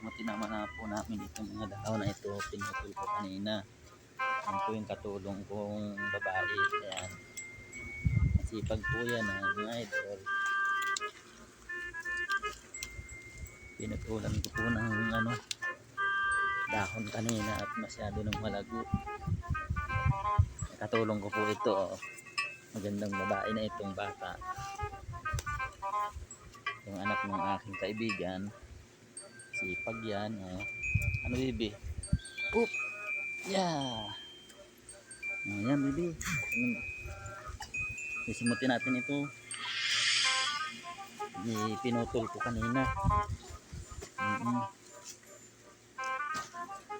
Sisimutin naman na po namin itong mga dahon na ito. Pinutol ko kanina. Yan po yung katulong kong babae. Ayan. Masipag po yan ah, mga idol. Pinutulan ko po ng ano, dahon kanina at masyado nang malago. Katulong ko po ito. Oh. Magandang babae na itong bata. Yung anak ng aking kaibigan. Sipag yan. Oh. Ano bibi? Oop! Yeah! Oh, yan bibi. Ano? Sisimutin natin ito. Di pinutol ko kanina. Mm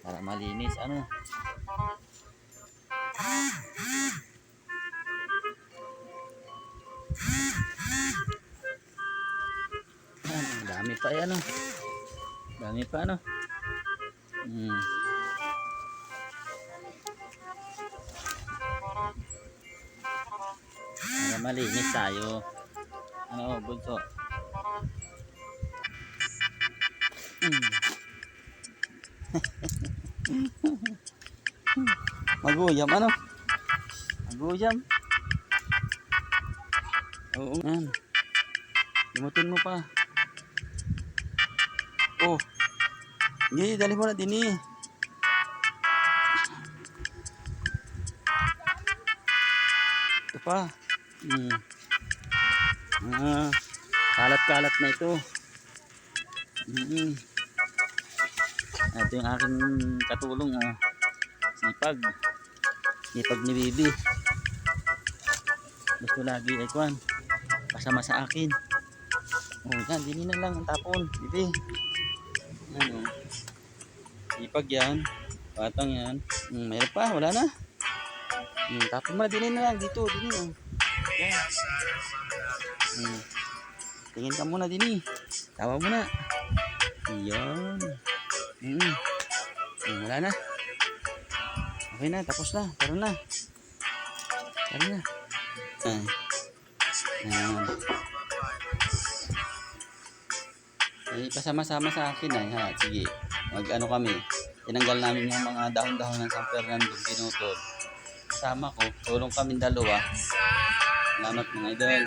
Para malinis. Ano? Ang dami pa yan oh. Dami pa ano. Hmm. Para malinis tayo. Ano, bunso? Hmm. Maguyam ano? Maguyam. Oo, yan. Limutin mo pa. Oh. Hindi, dali mo na din eh. Ito pa. Hmm. Ah, kalat-kalat na ito. Mm Ito yung aking katulong. Oh. Sipag. Sipag ni Bibi. Gusto lagi ay kwan. Kasama sa akin. Oh, yan. Dini na lang ang tapon. Bibi. Ano? Sipag yan. Batang yan. Hmm, mayroon pa. Wala na. Hmm, tapon mo na. Dini na lang. Dito. Dini. Oh. Yan. Hmm. Tingin ka muna Dini. Tawa mo na. Iyon. Hmm. Hmm, wala na. Okay na. Tapos na. Tara na. Tara na. Ah. Yan. Pasama-sama sa akin ay ha. Sige. Mag ano kami. Tinanggal namin yung mga dahon-dahon ng San Fernando pinutol. Kasama ko. Tulong kami dalawa. Salamat mga idol.